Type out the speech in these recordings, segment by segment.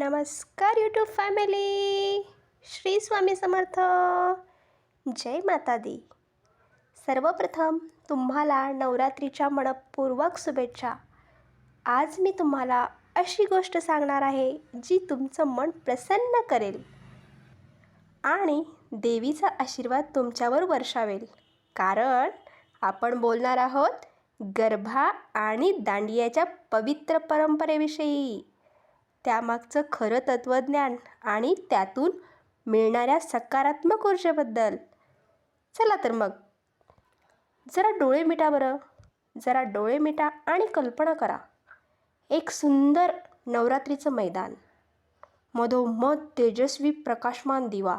नमस्कार YouTube family Shri Swami Samarth. जय माता दी सर्वप्रथम तुम्हाला नवरात्रीच्या मनपूर्वक शुभेच्छा. आज मी तुम्हाला अशी गोष्ट सांगणार आहे जी तुमचं मन प्रसन्न करेल आणि देवीचा आशीर्वाद तुमच्यावर वर्षावेल. कारण आपण बोलणार आहोत गरबा आणि दांडियाच्या पवित्र परंपरेविषयी. त्यामागचं खरं तत्त्वज्ञान आणि त्यातून मिळणाऱ्या सकारात्मक ऊर्जेबद्दल. चला तर मग. जरा डोळे मिटा बरं. जरा डोळे मिटा आणि कल्पना करा. एक सुंदर नवरात्रीचं मैदान. मधोमध तेजस्वी प्रकाशमान दिवा.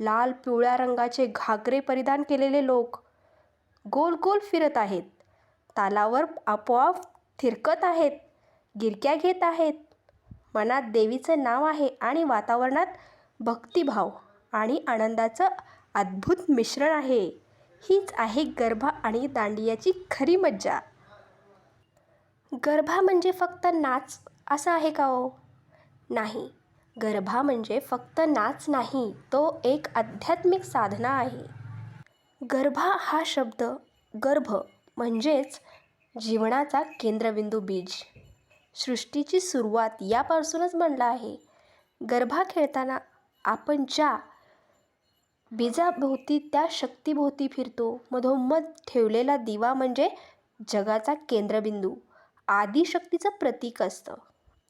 लाल पिवळ्या रंगाचे घागरे परिधान केलेले लोक गोल गोल फिरत आहेत. तालावर आपोआप थिरकत आहेत. गिरक्या घेत आहेत. मनात देवीचं नाव आहे आणि वातावरणात भक्तिभाव आणि आनंदाचं अद्भुत मिश्रण आहे. हीच आहे गरबा आणि दांडियाची खरी मज्जा. गरबा म्हणजे फक्त नाच असं आहे का ओ नाही. गरबा म्हणजे फक्त नाच नाही तो एक आध्यात्मिक साधना आहे. गर्भा हा शब्द गर्भ म्हणजेच जीवनाचा केंद्रबिंदू बीज. सृष्टीची सुरुवात यापासूनच म्हणला आहे. गर्भा खेळताना आपण ज्या बीजाभोवती त्या शक्तीभोवती फिरतो मधोमध ठेवलेला दिवा म्हणजे जगाचा केंद्रबिंदू. आदिशक्तीचं प्रतीक असतं.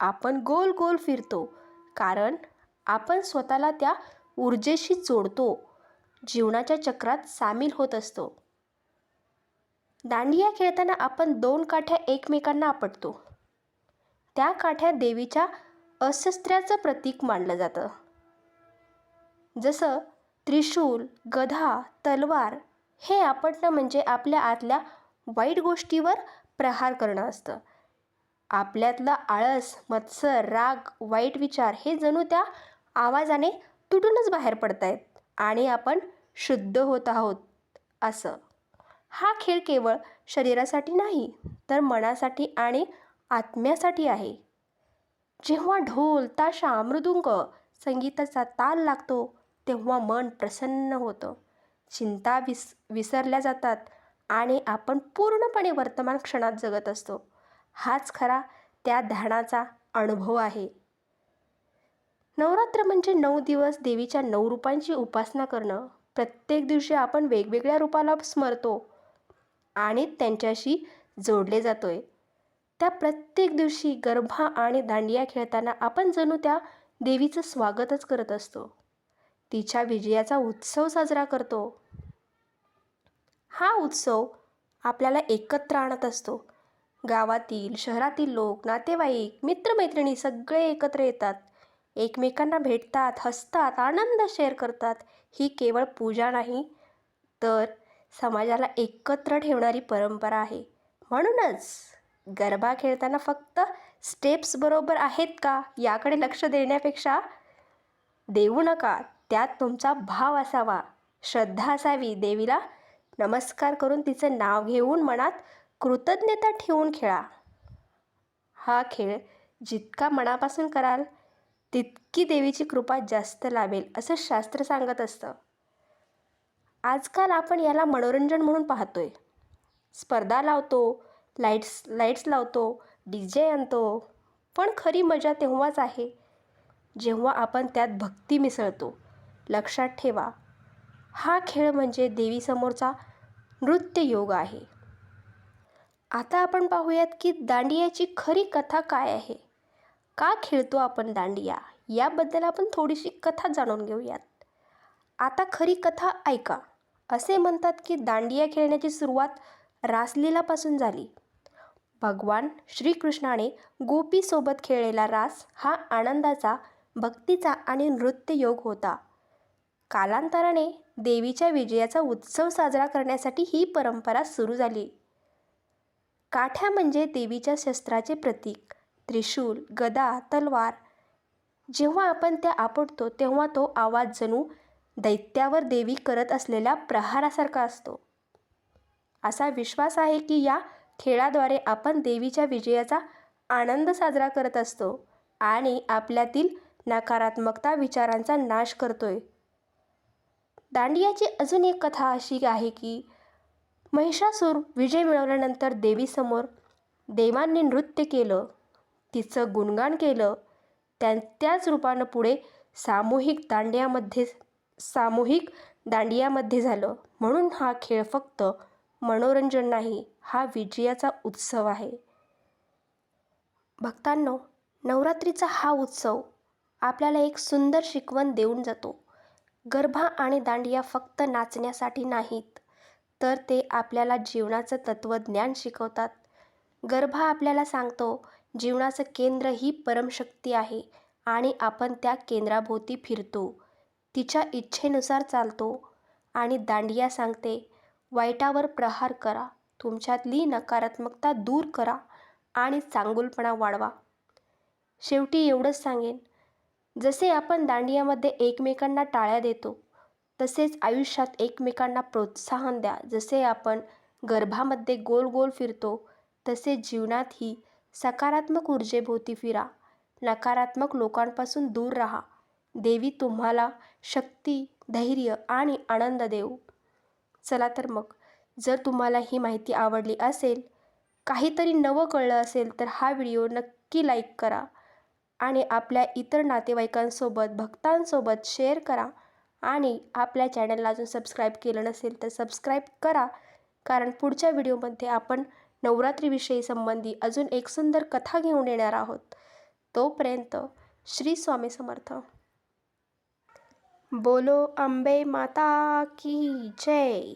आपण गोल गोल फिरतो कारण आपण स्वतःला त्या ऊर्जेशी जोडतो जीवनाच्या चक्रात सामील होत असतो. दांडिया खेळताना आपण दोन काठ्या एकमेकांना आपटतो. त्या काठ्या देवीच्या अस्त्र्याचं प्रतीक मानलं जातं. जसं त्रिशूल गधा तलवार हे आपटणं म्हणजे आपल्या आतल्या वाईट गोष्टीवर प्रहार करणं असतं. आपल्यातला आळस मत्सर राग वाईट विचार हे जणू त्या आवाजाने तुटूनच बाहेर पडत आहेत आणि आपण शुद्ध होत आहोत असं. हा खेळ केवळ शरीरासाठी नाही तर मनासाठी आणि आत्म्यासाठी आहे. जेव्हा ढोल ताशा मृदुंग संगीताचा ताल लागतो तेव्हा मन प्रसन्न होतं. चिंता विस विसरल्या जातात आणि आपण पूर्णपणे वर्तमान क्षणात जगत असतो. हाच खरा त्या ध्यानाचा अनुभव आहे. नवरात्र म्हणजे नऊ दिवस देवीच्या नऊ रूपांची उपासना करणं. प्रत्येक दिवशी आपण वेगवेगळ्या रूपाला स्मरतो आणि त्यांच्याशी जोडले जातोय. त्या प्रत्येक दिवशी गरबा आणि दांडिया खेळताना आपण जणू त्या देवीचं स्वागतच करत असतो. तिच्या विजयाचा उत्सव साजरा करतो. हा उत्सव आपल्याला एकत्र आणत असतो. गावातील शहरातील लोक नातेवाईक मित्रमैत्रिणी सगळे एकत्र येतात. एकमेकांना भेटतात हसतात आनंद शेअर करतात. ही केवळ पूजा नाही तर समाजाला एकत्र ठेवणारी परंपरा आहे. म्हणूनच गरबा खेळताना फक्त स्टेप्स बरोबर आहेत का याकडे लक्ष देण्यापेक्षा देऊ नका. त्यात तुमचा भाव असावा. श्रद्धा असावी. देवीला नमस्कार करून तिचं नाव घेऊन मनात कृतज्ञता ठेवून खेळा. हा खेळ जितका मनापासून कराल तितकी देवीची कृपा जास्त लाभेल असं शास्त्र सांगत असतं. आजकाल आपण याला मनोरंजन म्हणून पाहतोय. स्पर्धा लावतो लाईट्स लाईट्स लावतो डी जे आणतो. पण खरी मजा तेव्हाच आहे जेव्हा आपण त्यात भक्ती मिसळतो. लक्षात ठेवा हा खेळ म्हणजे देवीसमोरचा नृत्य योग आहे. आता आपण पाहूयात की दांडियाची खरी कथा काय आहे? का खेळतो आपण दांडिया? याबद्दल आपण थोडीशी कथा जाणून घेऊयात. आता खरी कथा ऐका. असे म्हणतात की दांडिया खेळण्याची सुरुवात रासलीलापासून झाली. भगवान श्रीकृष्णाने गोपीसोबत खेळलेला रास हा आनंदाचा भक्तीचा आणि नृत्ययोग होता. कालांतराने देवीच्या विजयाचा उत्सव साजरा करण्यासाठी ही परंपरा सुरू झाली. काठ्या म्हणजे देवीच्या शस्त्राचे प्रतीक त्रिशूल गदा तलवार. जेव्हा आपण त्या आपटतो तेव्हा तो आवाज जणू दैत्यावर देवी करत असलेल्या प्रहारासारखा असतो. असा विश्वास आहे की या खेळाद्वारे आपण देवीच्या विजयाचा आनंद साजरा करत असतो आणि आपल्यातील नकारात्मकता विचारांचा नाश करतोय. दांडियाची अजून एक कथा अशी आहे की महिषासूर विजय मिळवल्यानंतर देवीसमोर देवांनी नृत्य केलं. तिचं गुणगान केलं. त्या त्याच रूपानं पुढे सामूहिक दांडियामध्ये सामूहिक दांडियामध्ये झालं. म्हणून हा खेळ फक्त मनोरंजन नाही हा विजयाचा उत्सव आहे. भक्तांनो नवरात्रीचा हा उत्सव आपल्याला एक सुंदर शिकवण देऊन जातो. गरबा आणि दांडिया फक्त नाचण्यासाठी नाहीत तर ते आपल्याला जीवनाचं तत्त्वज्ञान शिकवतात. गरबा आपल्याला सांगतो जीवनाचं केंद्र ही परमशक्ती आहे आणि आपण त्या केंद्राभोवती फिरतो. तिच्या इच्छेनुसार चालतो आणि दांडिया सांगते वाईटावर प्रहार करा. तुमच्यातली नकारात्मकता दूर करा आणि चांगुलपणा वाढवा. शेवटी एवढंच सांगेन. जसे आपण दांडियामध्ये एकमेकांना टाळ्या देतो तसेच आयुष्यात एकमेकांना प्रोत्साहन द्या. जसे आपण गर्भामध्ये गोल गोल फिरतो तसे जीवनातही सकारात्मक ऊर्जेभोवती फिरा. नकारात्मक लोकांपासून दूर राहा. देवी तुम्हाला शक्ती धैर्य आणि आनंद देऊ. चला तर मग. जर तुम्हाला ही माहिती आवडली असेल काहीतरी नवं कळलं असेल तर हा व्हिडिओ नक्की लाईक करा आणि आपल्या इतर नातेवाईकांसोबत भक्तांसोबत शेअर करा आणि आपल्या चॅनलला अजून सबस्क्राईब केलं नसेल तर सबस्क्राईब करा. कारण पुढच्या व्हिडिओमध्ये आपण नवरात्रीविषयी संबंधी अजून एक सुंदर कथा घेऊन येणार आहोत. तोपर्यंत श्री स्वामी समर्थ. बोलो अंबे माता की जय।